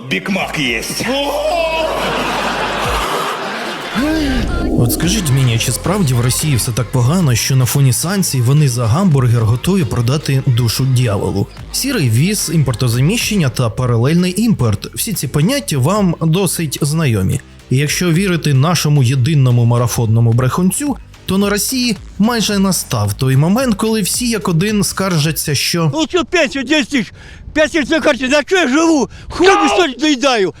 Биг Мак есть. От скажіть мені, чи справді в Росії все так погано, що на фоні санкцій вони за гамбургер готові продати душу дьяволу? Сірий віз, імпортозаміщення та паралельний імпорт всі ці поняття вам досить знайомі. І якщо вірити нашому єдиному марафонному брехунцю, то на Росії майже настав той момент, коли всі як один скаржаться, що пенсию 10 тысяч. 5 тысяч на карте. На что я живу? Хлеб что доїдаю.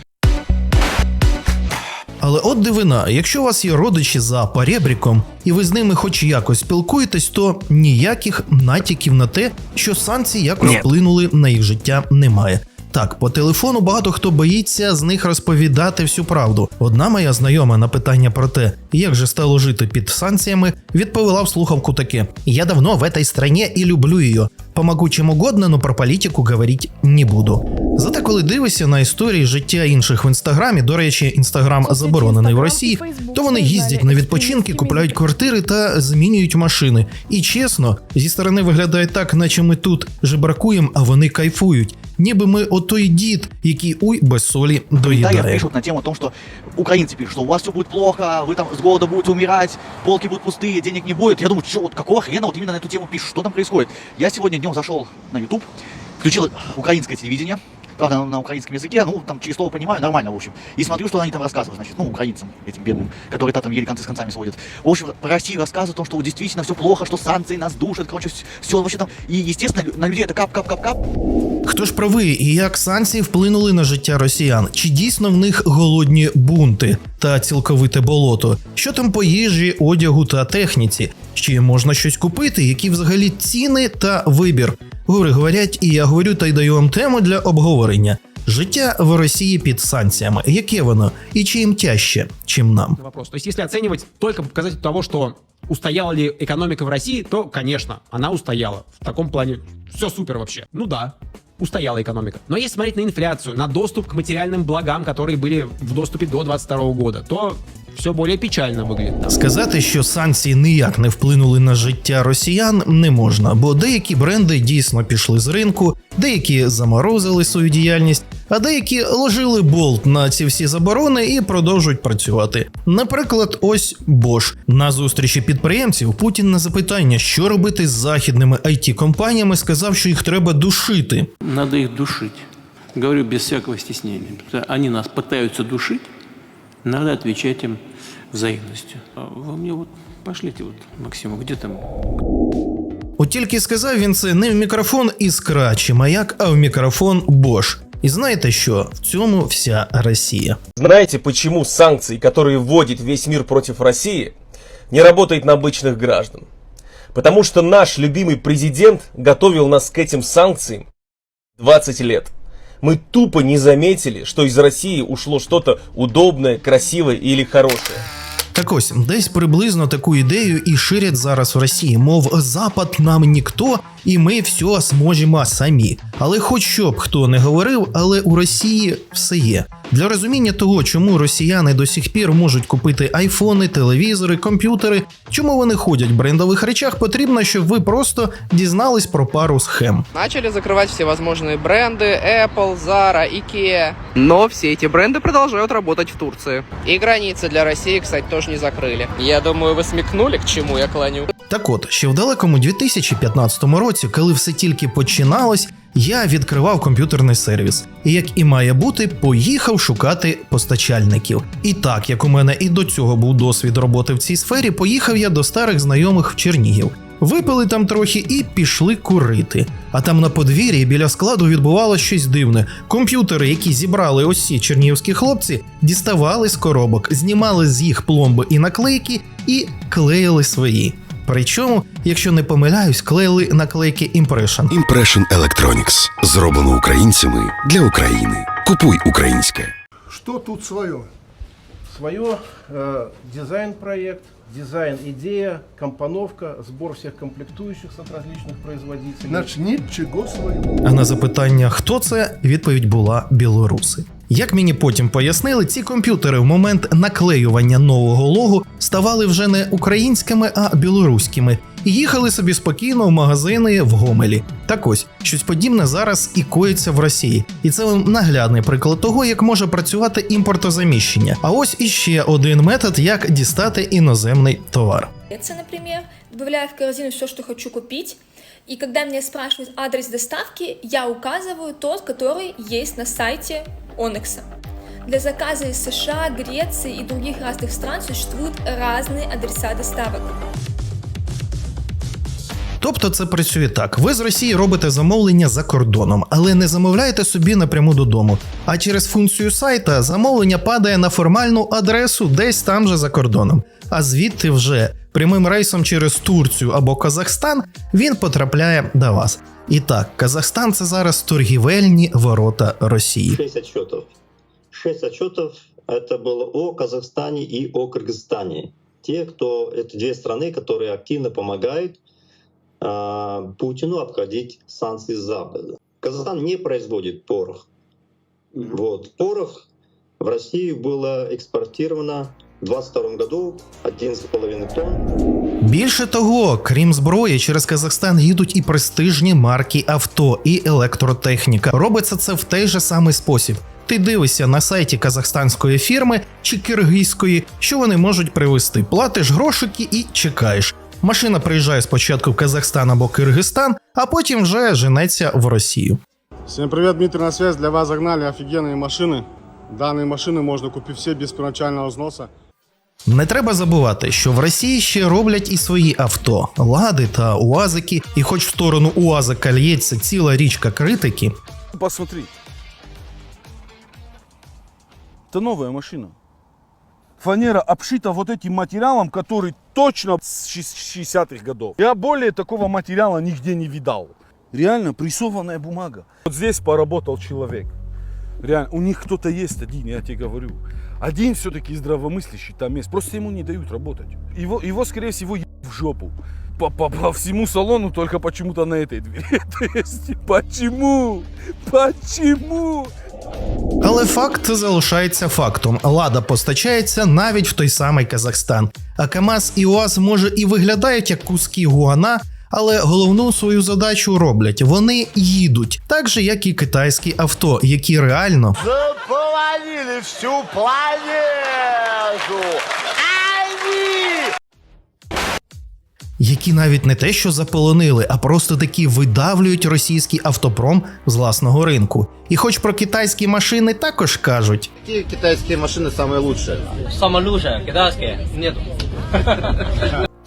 Але от дивина, якщо у вас є родичі за перебріком, і ви з ними хоч якось спілкуєтесь, то ніяких натяків на те, що санкції якось вплинули на їх життя, немає. Так, по телефону багато хто боїться з них розповідати всю правду. Одна моя знайома на питання про те, як же стало жити під санкціями, відповіла в слухавку таке: Я давно в этой стране і люблю її. Помогу чим угодно, но про політику говорити не буду. Зате, коли дивишся на історії життя інших в інстаграмі, до речі, інстаграм заборонений в Росії, то вони їздять на відпочинки, купляють квартири та змінюють машини. І чесно, зі сторони виглядає так, наче ми тут жебракуємо, а вони кайфують. Ніби ми отой дід, який уй без солі Да, я доїдає. пишут на тему о том, что украинцы пишут, что у вас все будет плохо, вы там с голода будете умирать, полки будут пустые, денег не будет. Я думаю, что вот какого хрена вот именно на эту тему пишут, что там происходит? Я сегодня днем зашел на YouTube, включил украинское телевидение, правда, на, на украинском языке, ну, там через слово понимаю, нормально, в общем. И смотрю, что они там рассказывают, значит, ну, украинцам, этим бедным, которые там еле концы с концами сводят. В общем, про Россию рассказывают о том, что вот действительно все плохо, что санкции нас душат, короче, все вообще там. И, естественно, на людей это кап-кап-кап-кап. Хто ж правий і як санкції вплинули на життя росіян? Чи дійсно в них голодні бунти та цілковите болото? Що там по їжі, одягу та техніці? Чи можна щось купити? Які взагалі ціни та вибір? Гори говорять, і я говорю та й даю вам тему для обговорення. Життя в Росії під санкціями. Яке воно? І чи їм тяжче, чим нам? вопрос. То есть, если оценивать только по показателю того, что устояла ли экономика в России, то, конечно, она устояла. В таком плане все супер вообще. Ну да, устояла экономика. Но если смотреть на инфляцию, на доступ к материальным благам, которые были в доступе до 22 года, то все более печально выглядит. там. Сказати, що санкції ніяк не вплинули на життя росіян, не можна, бо деякі бренди дійсно пішли з ринку, деякі заморозили свою діяльність, а деякі ложили болт на ці всі заборони і продовжують працювати. Наприклад, ось Bosch. на зустрічі підприємців Путін на запитання, що робити з західними it компаніями сказав, що їх треба душити. Надо их душить. Говорю без всякого стеснения. Потому что нас пытаются душить, надо отвечать им взаимностью. А Вы мне вот пошлите вот, Максиму, где там От тільки сказав він це не в мікрофон Іскра чи маяк, а в мікрофон Bosch. І знаєте що? В цьому вся Росія. Знаете, почему санкции, которые вводит весь мир против России, не работают на обычных граждан? Потому что наш любимый президент готовил нас к этим санкциям 20 лет. Мы тупо не заметили, что из России ушло что-то удобное, красивое или хорошее. Так ось, десь приблизно таку ідею і ширять зараз в Росії, мов Запад нам ніхто, і ми все зможемо самі. Але хоч що б хто не говорив, але у Росії все є. Для розуміння того, чому росіяни до сих пір можуть купити айфони, телевізори, комп'ютери, чому вони ходять в брендових речах, потрібно, щоб ви просто дізнались про пару схем. Начали закрывать всевозможные бренды Apple, Zara, Ikea. Но все эти бренды продолжают работать в Турции. И границы для России, кстати, тоже не закрыли. Я думаю, вы смекнули, к чему я клоню. Так от, ще в далекому 2015 році, коли все тільки починалось, я відкривав комп'ютерний сервіс. І як і має бути, поїхав шукати постачальників. І так як у мене і до цього був досвід роботи в цій сфері, поїхав я до старих знайомих в Чернігів. Випили там трохи і пішли курити. А там на подвір'ї біля складу відбувалося щось дивне. Комп'ютери, які зібрали ці чернігівські хлопці, діставали з коробок, знімали з їх пломби і наклейки і клеїли свої. Причому, якщо не помиляюсь, клеїли наклейки Impression. Impression Electronics. Зроблено українцями для України. Купуй українське. Что тут свое? Свое э, дизайн-проект, дизайн-идея, компоновка, сбор всех комплектующих от различных производителей. Значит, ничего своего. А на запитання, хто це, відповідь була білоруси. Як мені потім пояснили, ці комп'ютери в момент наклеювання нового логу ставали вже не українськими, а білоруськими. і їхали собі спокійно в магазини в Гомелі. Так ось щось подібне зараз і коїться в Росії, і це вам наглядний приклад того, як може працювати імпортозаміщення. А ось іще один метод, як дістати іноземний товар. Это, например, добавляю в корзину все, что хочу купить. И когда меня спрашивают адрес доставки, я указываю тот, который есть на сайте Onyx. Для заказа из США, Греции и других разных стран существуют разные адреса доставок. Тобто це працює так: ви з Росії робите замовлення за кордоном, але не замовляєте собі напряму додому. А через функцію сайта замовлення падає на формальну адресу десь там же за кордоном. А звідти вже прямим рейсом через Турцію або Казахстан він потрапляє до вас. І так, Казахстан це зараз торгівельні ворота Росії. Шесть отчетов. Шесть отчетов это было о Казахстане и о Кыргызстане. Те, кто это две страны, которые активно помогают а, Путину обходить санкции Запада. Казахстан не производит порох. Вот. Порох в Россию было экспортировано в 2022 году 11,5 тонн. Більше того, крім зброї, через Казахстан їдуть і престижні марки авто, і електротехніка. Робиться це в той же самий спосіб. Ти дивишся на сайті казахстанської фірми чи киргизької, що вони можуть привезти. Платиш грошики і чекаєш. Машина приїжджає спочатку в Казахстан або Киргизстан, а потім вже женеться в Росію. Всем привет, Дмитрий на связь. Для вас загнали офигенные машины. Данные машины можно купить все без первоначального взноса. Не треба забувати, що в Росії ще роблять і свої авто, лади та уазики, і хоч в сторону уазика лється ціла річка критики, Посмотри. Это новая машина. Фанера обшита вот этим материалом, который точно с шест- 60-х годов. Я более такого материала нигде не видал. Реально прессованная бумага. Вот здесь поработал человек. Реально, у них кто-то есть один, я тебе говорю. Один все-таки здравомыслящий там есть. Просто ему не дают работать. Его, его скорее всего, в жопу. По, по, по всему салону, только почему-то на этой двери. То есть, почему? Почему? Але факт залишається фактом: лада постачається навіть в той самий Казахстан. А КАМАЗ і УАЗ може і виглядають як куски гуана, але головну свою задачу роблять. Вони їдуть, так же як і китайські авто, які реально Заполонили всю планету! які навіть не те, що заполонили, а просто такі видавлюють російський автопром з власного ринку. І хоч про китайські машини також кажуть, Какие китайские машины самые лучшие? Самое лучшее, китайское, нету.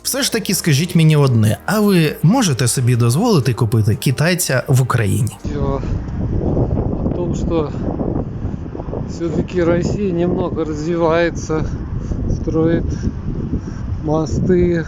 Все ж таки скажіть мені одне: а ви можете собі дозволити купити китайця в Україні? О том, что все-таки Росія немного розвивається, строїть мосты,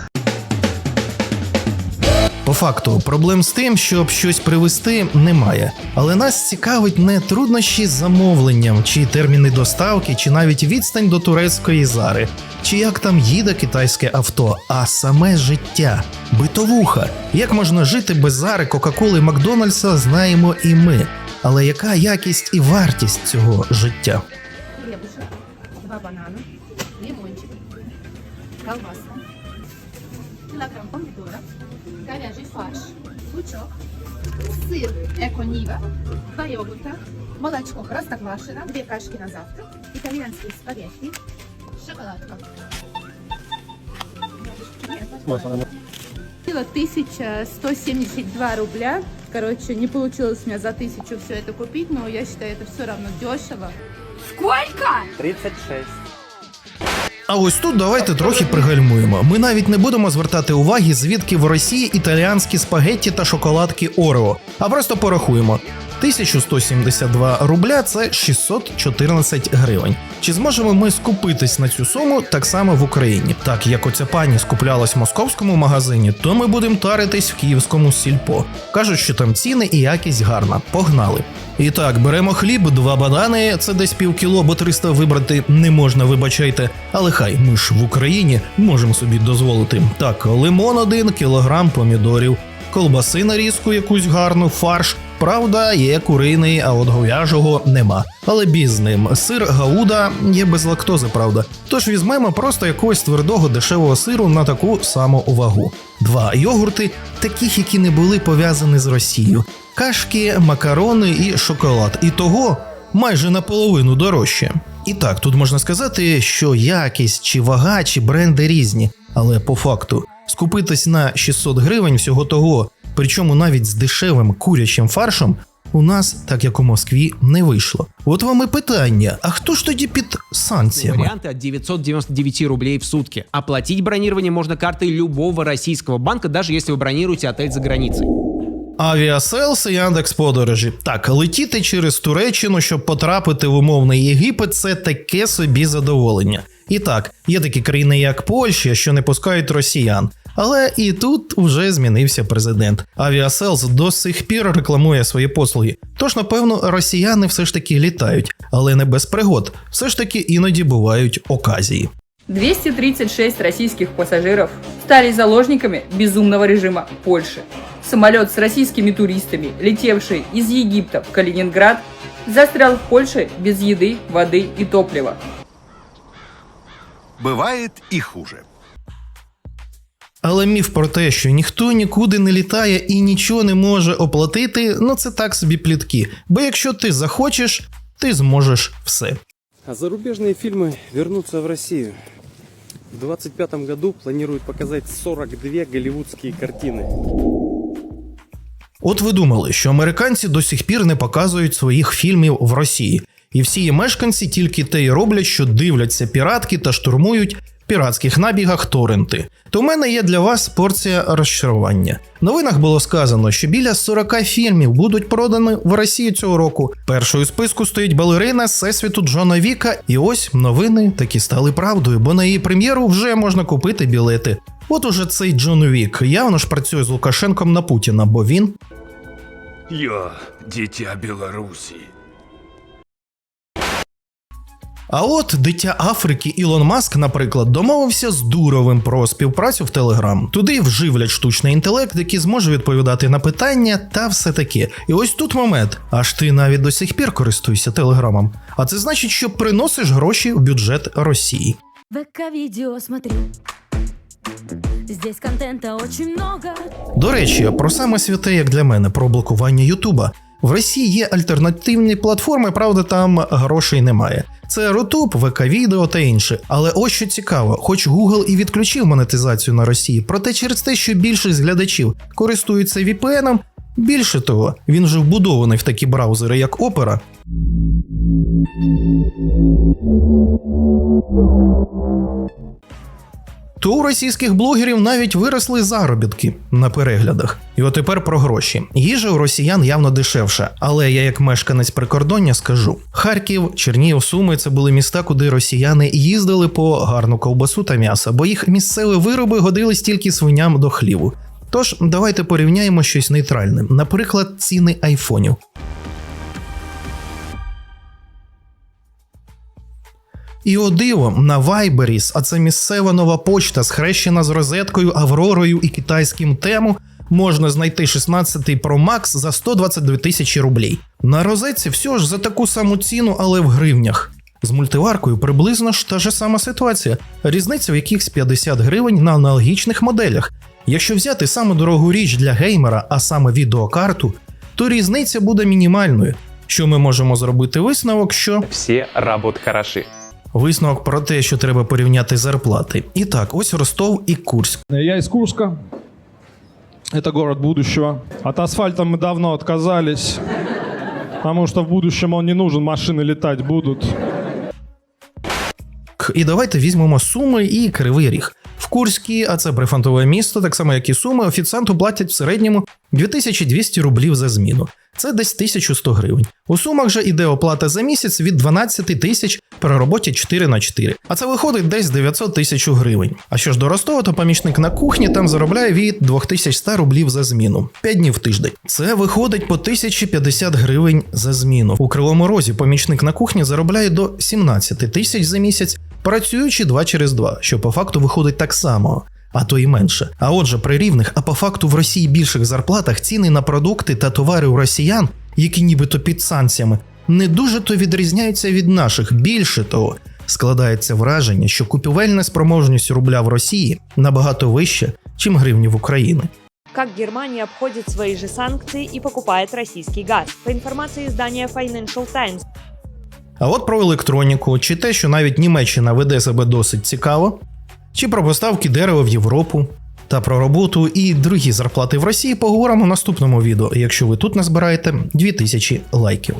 По факту, проблем з тим, щоб щось привезти, немає. Але нас цікавить не труднощі з замовленням, чи терміни доставки, чи навіть відстань до турецької зари, чи як там їде китайське авто, а саме життя, битовуха. Як можна жити без зари, Кока-Коли, Макдональдса, знаємо і ми. Але яка якість і вартість цього життя? Хлебушек, два банана, лимончик, колбаска, килограмм помидоров, говяжий фарш, лучок, сыр эко-нива, два йогурта, молочко простоквашино, две кашки на завтрак, итальянские спагетти, шоколадка. Купила 1172 рубля. Короче, не получилось у меня за тысячу все это купить, но я считаю, это все равно дешево. Сколько? 36. А ось тут давайте трохи пригальмуємо. Ми навіть не будемо звертати уваги, звідки в Росії італіанські спагетті та шоколадки Орео, а просто порахуємо. 1172 рубля це 614 гривень. Чи зможемо ми скупитись на цю суму так само в Україні? Так як оця пані скуплялась в московському магазині, то ми будемо таритись в київському сільпо. Кажуть, що там ціни і якість гарна. Погнали. І так, беремо хліб, два банани, це десь пів кіло, бо 300 вибрати не можна, вибачайте. Але хай ми ж в Україні можемо собі дозволити. Так, лимон один, кілограм помідорів, колбаси нарізку якусь гарну, фарш, Правда, є куриний, а от говяжого нема. Але біз ним. Сир гауда є без лактози, правда. Тож візьмемо просто якогось твердого дешевого сиру на таку саму вагу. Два йогурти, таких, які не були пов'язані з Росією. Кашки, макарони і шоколад. І того майже наполовину дорожче. І так, тут можна сказати, що якість чи вага, чи бренди різні, але по факту скупитись на 600 гривень всього того, причому навіть з дешевим курячим фаршем, у нас, так як у Москві, не вийшло. От вам і питання: а хто ж тоді під санкціями? Варианты от 999 рублей в сутки. Оплатить бронирование можно картой любого российского банка, даже если вы бронируете отель за границей. Авіаселс і Яндекс подорожі. Так, летіти через Туреччину, щоб потрапити в умовний Єгипет, це таке собі задоволення. І так, є такі країни, як Польща, що не пускають росіян. Але і тут вже змінився президент. Авіаселс до сих пір рекламує свої послуги. Тож, напевно, росіяни все ж таки літають, але не без пригод. Все ж таки іноді бувають оказії. 236 российских пассажиров стали заложниками безумного режима Польши. Самолет с российскими туристами, летевший из Египта в Калининград, застрял в Польше без еды, воды и топлива. Бывает и хуже. Але міф про те, що ніхто нікуди не літає і нічого не може оплатити, ну це так собі плітки. Бо якщо ти захочеш, ти зможеш все. А зарубежные фильмы вернутся в Россию. В 2025 году планируют показать 42 голливудские картины. От ви думали, що американці до сих пір не показують своїх фільмів в Росії, і всі її мешканці тільки те й роблять, що дивляться піратки та штурмують в піратських набігах торренти. То в мене є для вас порція розчарування. В новинах було сказано, що біля 40 фільмів будуть продані в Росії цього року. Першою списку стоїть балерина всесвіту Джона Віка, і ось новини таки стали правдою, бо на її прем'єру вже можна купити білети. От уже цей Джон Вік явно ж працює з Лукашенком на Путіна, бо він Я дитя Білорусі. А от дитя Африки Ілон Маск, наприклад, домовився з Дуровим про співпрацю в Телеграм. Туди вживлять штучний інтелект, який зможе відповідати на питання та все таке. І ось тут момент. Аж ти навіть до сих пір користуєшся телеграмом. А це значить, що приносиш гроші в бюджет Росії. ВК-видео смотрю. Здесь контента очень много. До речі, про саме святе, як для мене, про блокування Ютуба. В Росії є альтернативні платформи, правда, там грошей немає. Це Рутуб, ВК-відео та інше. Але ось що цікаво, хоч Google і відключив монетизацію на Росії, проте через те, що більшість глядачів користуються VPN, більше того, він вже вбудований в такі браузери, як Opera, то у російських блогерів навіть виросли заробітки на переглядах. І от тепер про гроші. Їжа у росіян явно дешевша, але я, як мешканець прикордоння, скажу: Харків, Чернігів, Суми це були міста, куди росіяни їздили по гарну ковбасу та м'ясо, бо їх місцеві вироби годились тільки свиням до хліву. Тож давайте порівняємо щось нейтральне, наприклад, ціни айфонів. І о диво, на Вайберіс, а це місцева нова почта, схрещена з розеткою, Авророю і китайським тему, можна знайти 16 Pro Max за 122 тисячі рублей. На розетці все ж за таку саму ціну, але в гривнях. З мультиваркою приблизно ж та ж сама ситуація. Різниця в якихось 50 гривень на аналогічних моделях. Якщо взяти саме дорогу річ для геймера, а саме відеокарту, то різниця буде мінімальною. Що ми можемо зробити висновок, що Все работы хороши. Висновок про те, що треба порівняти зарплати. І так, ось Ростов і Курськ. Я из Курска. Это город будущего. От асфальта мы давно отказались. Потому что в будущем он не нужен, машины летать будут. К- І давайте візьмемо Суми і Кривий Ріг. В Курській, а це прифронтове місто, так само як і Суми, офіціанту платять в середньому 2200 рублів за зміну. Це десь 1100 гривень. У сумах же іде оплата за місяць від 12 тисяч при роботі 4 на 4. А це виходить десь 900 тисяч гривень. А що ж до Ростова, то помічник на кухні там заробляє від 2100 рублів за зміну 5 днів в тиждень. Це виходить по 1050 гривень за зміну. У Кривому Розі помічник на кухні заробляє до 17 тисяч за місяць, працюючи 2 через 2, що по факту виходить так само. а то і менше. А отже, при рівних, а по факту в Росії більших зарплатах ціни на продукти та товари у росіян, які нібито під санкціями, не дуже то відрізняються від наших. Більше того, складається враження, що купівельна спроможність рубля в Росії набагато вища, чим гривні в Україні. Как Германия обходит свои же санкции и покупает российский газ. По информации издания Financial Times, А от про електроніку, чи те, що навіть Німеччина веде себе досить цікаво, чи про поставки дерева в Європу, та про роботу і другі зарплати в Росії поговоримо в наступному відео, якщо ви тут назбираєте 2000 лайків.